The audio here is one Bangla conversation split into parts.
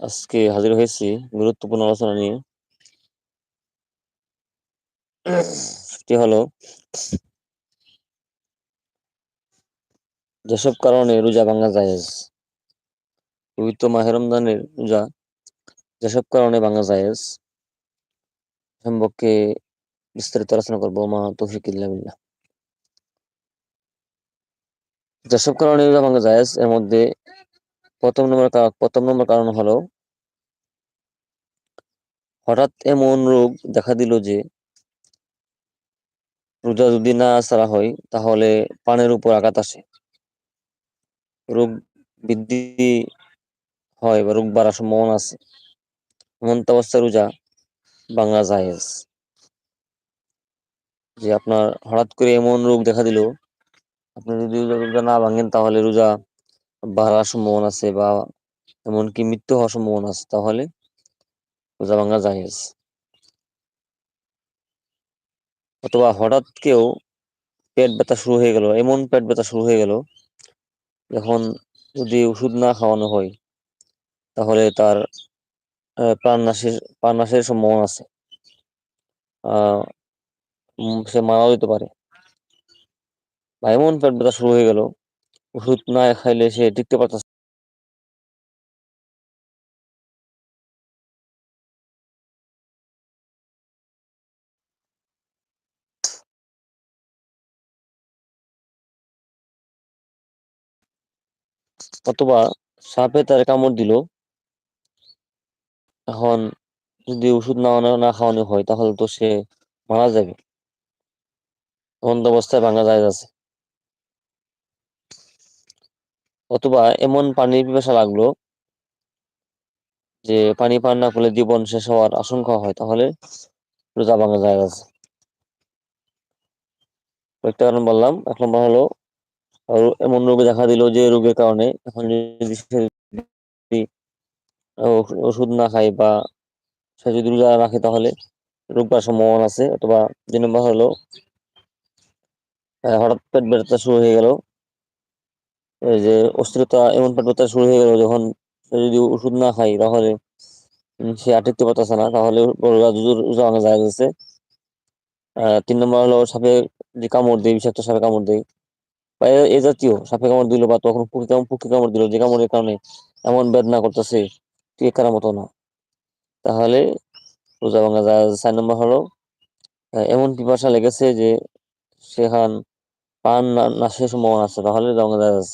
আজকে হাজির হয়েছি গুরুত্বপূর্ণ আলোচনা নিয়ে। সেটি হলো, যেসব কারণে রোজা ভাঙা জায়েজ, পবিত্র মাহে রমজানের রোজা, যেসব কারণে ভাঙা জায়েজ সম্পর্কে বিস্তারিত আলোচনা করব। মা তৌফিক ইল্লাহ যেসব কারণে রোজা ভাঙা জায়েজ, এর মধ্যে প্রথম নম্বর প্রথম নম্বর কারণ হলো, হঠাৎ এমন রোগ দেখা দিল যে, রোজা যদি না সারা হয়, তাহলে পানের উপর আঘাত আসে। রোগ বৃদ্ধি হয় বা রোগ বাড়ার সম্ভাবনা আছে। এমন অবস্থায় রোজা বাংলা জায়েজ। যে আপনার হঠাৎ করে এমন রোগ দেখা দিল, আপনি যদি রোজা না ভাঙেন, তাহলে রোজা বাড়ার সম্ভাবনা আছে বা এমনকি মৃত্যু হওয়ার সম্ভাবনা আছে, তাহলে রোজা ভাঙা জায়েজ অথবা হঠাৎ কেউ পেট ব্যথা শুরু হয়ে গেল, এমন পেট ব্যথা শুরু হয়ে গেল এখন যদি ওষুধ না খাওয়ানো হয়, তাহলে তার প্রাণনাশের প্রাণনাশের সম্ভাবনা আছে। সে মারাও যেতে পারে। বা এমন পেট ব্যথা শুরু হয়ে গেল ওষুধ না খাইলে সে টিকতে পারতেছে অথবা সাপে তার কামড় দিল। এখন যদি ওষুধ না না খাওয়ানো হয়, তাহলে তো সে মারা যাবে। এমন অবস্থায় ভাঙা যায় আছে। অথবা এমন পানির পিপাসা লাগল যে পানি পান না করলে জীবন শেষ হওয়ার আশঙ্কা হয়, তাহলে রোজা ভাঙা যায় আছে। কয়েকটা কারণ বললাম। এক নম্বর হলো এমন রোগে দেখা দিল যে রোগের কারণে এখন যদি ওষুধ না খায় বা সে যদি রোজা রাখে তাহলে রোগ পাওয়ার সম্ভাবনা আছে। অথবা দুই নম্বর হলো হঠাৎ পেট ব্যথা শুরু হয়ে গেল। যে অস্থিরতা এমন পেট শুরু হয়ে গেল যখন যদি ওষুধ না খাই তাহলে সে আর টিকতে পারতেছে না। তাহলে রোজা যায় গেছে তিন নম্বর হলো সাপে যে কামড় দেয়, বিষাক্ত সাপে কামড় দেয়। বা এ জাতীয় সাপে কামড় দিল বা তখন পুকি কামড় পুকি কামড় দিল, যে কামড়ের কারণে এমন বেদনা করতেছে টিকে করার মতো না। তাহলে রোজা ভাঙা যায়। চার নম্বর হলো এমন পিপাসা লেগেছে যে সেখান পান নাশের সম্ভাবনা আছে। তাহলে রোজা ভাঙা যায়।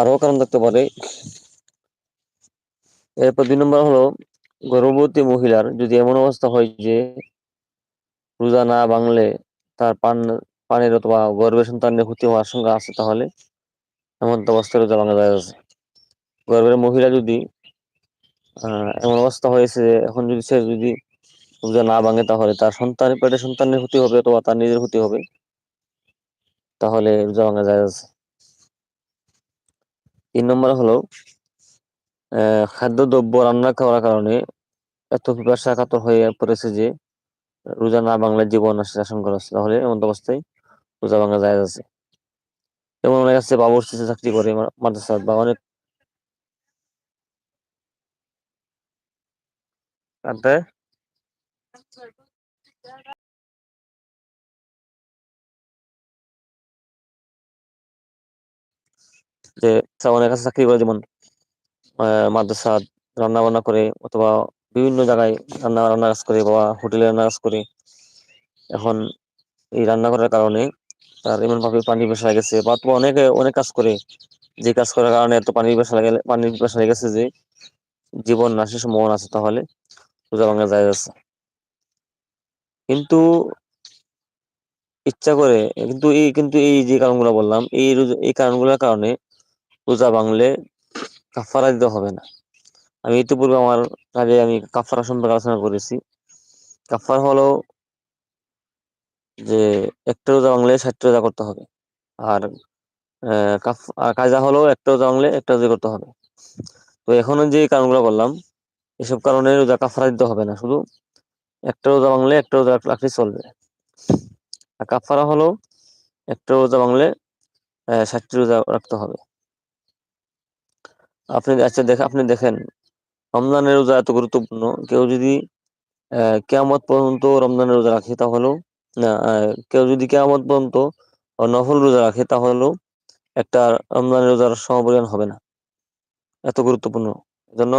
আরও কারণ থাকতে পারে। এরপর দুই নম্বর হলো, গর্ভবতী মহিলার যদি এমন অবস্থা হয় যে রোজা না ভাঙলে তার পান, পানের অথবা গর্ভের সন্তানের ক্ষতি হওয়ার আশঙ্কা আছে, তাহলে এমন অবস্থায় রোজা ভাঙা যায়। আছে গর্ভের মহিলা যদি এমন অবস্থা হয়েছে এখন যদি সে যদি রোজা না ভাঙে তাহলে তার সন্তানের পেটে সন্তানের ক্ষতি হবে অথবা তার নিজের ক্ষতি হবে, তাহলে রোজা ভাঙা যায়। আছে তিন নম্বর হলো খাদ্যদ্রব্য রান্না করার কারণে এত পিপাসা কাতর হয়ে পড়েছে যে রোজা না বাংলা জীবন আসে আশঙ্কা আছে তাহলে এমন অবস্থায় রোজা ভাঙা যায় আছে। যেমন অনেক আছে বাবুর্চিতে চাকরি করে মাদ্রাসা বা অনেক কানতে যে অনেক কাছে চাকরি করে, যেমন মাদ্রাসা রান্না বান্না করে অথবা বিভিন্ন জায়গায় রান্না রান্না কাজ করে বা হোটেলে রান্না কাজ করে। এখন এই রান্না করার কারণে তার এমন ভাবে পানি পেশা গেছে বা অনেকে, অনেক কাজ করে। যে কাজ করার কারণে এত পানির পেশা লাগে পানির পেশা লেগেছে যে জীবন নাশের সম্ভাবনা আছে তাহলে রোজা ভাঙা যায় আছে কিন্তু ইচ্ছা করে, কিন্তু এই কিন্তু এই যে কারণগুলো বললাম, এই এই কারণগুলোর কারণে রোজা ভাঙলে কাফারা দিতে হবে না। আমি ইতিপূর্বে আমার কাজে আমি কাফারা সম্পর্কে আলোচনা করেছি। কাফার হলো যে একটা রোজা ভাঙলে ষাটটা রোজা করতে হবে। আর কাজা হলো একটা রোজা ভাঙলে একটা রোজা করতে হবে। তো এখনও যে কারণগুলো বললাম, এসব কারণে রোজা কাফারা দিতে হবে না। শুধু একটা রোজা ভাঙলে একটা রোজা রাখলে চলবে। আর কাফারা হলো একটা রোজা ভাঙলে ষাটটি রোজা রাখতে হবে। আপনি আচ্ছা দেখ, আপনি দেখেন, রমজানের রোজা এত গুরুত্বপূর্ণ। কেউ যদি কেয়ামত পর্যন্ত রমজানের রোজা রাখে, তাহলেও কেউ যদি কেয়ামত পর্যন্ত নফল রোজা রাখে, তাহলেও একটা রমজানের রোজার সমপরিমাণ হবে না। এত গুরুত্বপূর্ণ। এজন্য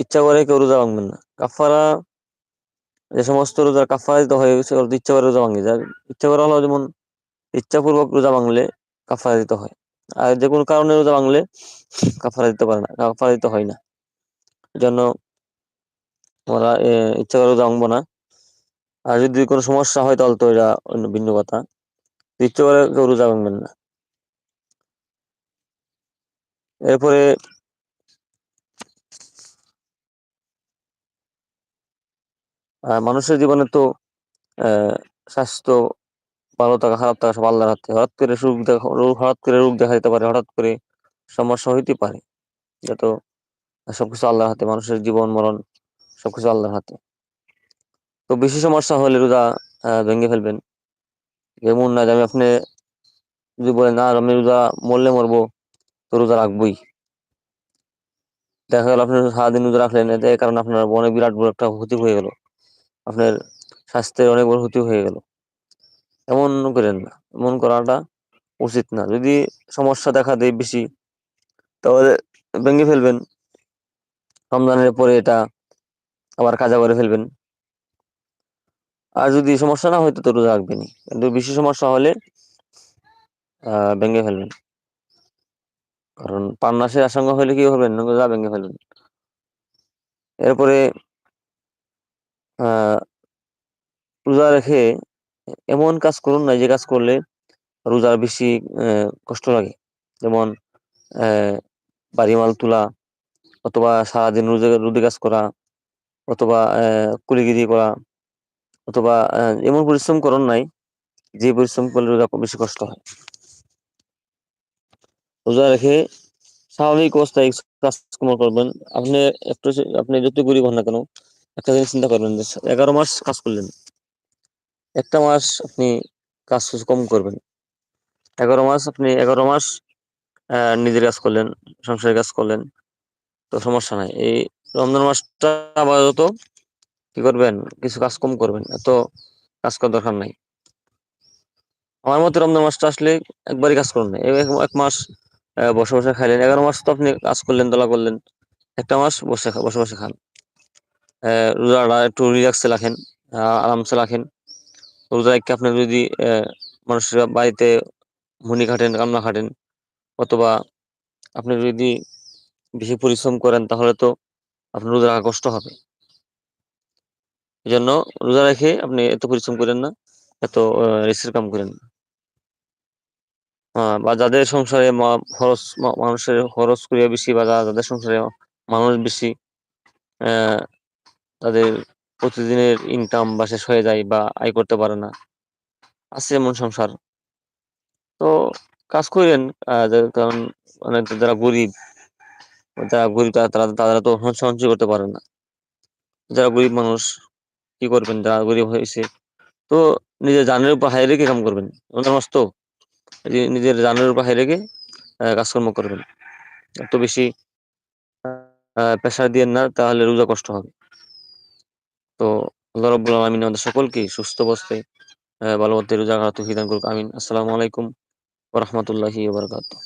ইচ্ছা করে কেউ রোজা ভাঙবেন না। কাফারা যে সমস্ত রোজার কাফারা দিতে হয়ে ইচ্ছা করে রোজা ভাঙে। যার ইচ্ছা করা হলো, যেমন ইচ্ছাপূর্বক রোজা ভাঙলে কাফারা দিতে হয়। আর যে কোনো কারণে রোজা ভাঙলে কাফারা দিতে পারে না, কাফারা দিতে হয় না। জন্য আমরা ইচ্ছা করে রোজা ভাঙবো না। আর যদি কোনো সমস্যা হয় তাহলে তো এটা অন্য ভিন্ন কথা। ইচ্ছা করে কেউ রোজা ভাঙবেন না। এরপরে মানুষের জীবনে তো স্বাস্থ্য ভালো থাকা, খারাপ থাকা সব আল্লাহর হাতে। হঠাৎ করে রোগ দেখা হঠাৎ করে রোগ দেখা দিতে পারে, হঠাৎ করে সমস্যা হইতে পারে। যত সবকিছু আল্লাহর হাতে, মানুষের জীবন মরণ সবকিছু আল্লাহর হাতে। তো বেশি সমস্যা হলে রোজা ভেঙে ফেলবেন। যেমন না যে আমি আপনি যদি বলেন, না, আমি রোজা মরলে মরবো, তো রোজা রাখবই। দেখা গেল আপনি সারাদিন রোজা রাখলেন, এতে কারণে আপনার অনেক বিরাট বড় একটা ক্ষতি হয়ে গেল। আপনার স্বাস্থ্যের অনেক বড় ক্ষতি হয়ে গেল। এমন করেন না। এমন করাটা উচিত না। যদি সমস্যা দেখা দেয় বেশি, তাহলে ভেঙে ফেলবেন। রমজানের পরে এটা আবার কাজা করে ফেলবেন। আর যদি সমস্যা না হয়তো তো রোজা রাখবেনই। কিন্তু বেশি সমস্যা হলে আহ ভেঙে ফেলবেন। কারণ পান্নাসের আশঙ্কা হলে কি করবেন? রোজা ভেঙে ফেলবেন। এরপরে আহ রোজা রেখে এমন কাজ করুন না, যে কাজ করলে রোজার বেশি কষ্ট লাগে। যেমন বাড়ি মাল তোলা, অথবা সারাদিন রোদে রোদে কাজ করা, অথবা কুলিগিরি করা, অথবা এমন পরিশ্রম করুন নাই, যে পরিশ্রম করলে রোজা বেশি কষ্ট হয়। রোজা রেখে স্বাভাবিক অবস্থায় কাজকর্ম করবেন। আপনি একটু আপনি যত গরিব হন না কেন, একটা জিনিস চিন্তা করবেন এগারো মাস কাজ করলেন। একটা মাস আপনি কাজ কম করবেন। এগারো মাস আপনি এগারো মাস নিজের কাজ করলেন, সংসারের কাজ করলেন, তো সমস্যা নাই। এই রমজান মাসটা আপাতত কি করবেন? কিছু কাজ কম করবেন, এত কাজ করার দরকার নাই। আমার মতে রমজান মাসটা আসলে একবারই কাজ করুন না। এক মাস বসে বসে খাইলেন। এগারো মাস তো আপনি কাজ করলেন, দলা করলেন। একটা মাস বসে বসে বসে খান। রোজাটা একটু রিল্যাক্সে রাখেন আরামসে রাখেন। রোজা এককে আপনি যদি মানুষের বাড়িতে মুনি খাটেন কান্না খাটেন, অথবা আপনি যদি বেশি পরিশ্রম করেন, তাহলে তো আপনার রোজা রাখা কষ্ট হবে। এই জন্য রোজা রেখে আপনি এত পরিশ্রম করেন না, এত রেসের কাম করেন না। বা যাদের সংসারে খরচ মানুষের খরচ করিয়া বেশি, বা যাদের সংসারে মানুষ বেশি তাদের প্রতিদিনের ইনকাম বা শেষ হয়ে যায় বা আয় করতে পারে না। আছে এমন সংসার। তো কাজ করেন কারণ অনেক যারা গরিব যারা গরিব তারা তারা তো সঞ্চয় করতে পারে না। যারা গরিব মানুষ, কি করবেন? যারা গরিব হয়েছে। তো নিজের জানের উপর হাই রেখে কাম করবেন। মস্ত নিজের জানের উপর হাই রেখে কাজকর্ম করবেন। এত বেশি প্রেশার দিয়ে না, তাহলে রোজা কষ্ট হবে। তো আল্লাহ রব্বুল আলমিন আমাদের সকলকে সুস্থ অবস্থায় ভালো মধ্যে রোজা তৌফিক দান করুক, আমিন। আসসালামু আলাইকুম ওরহমতুল্লাহি ওবরকাতুহ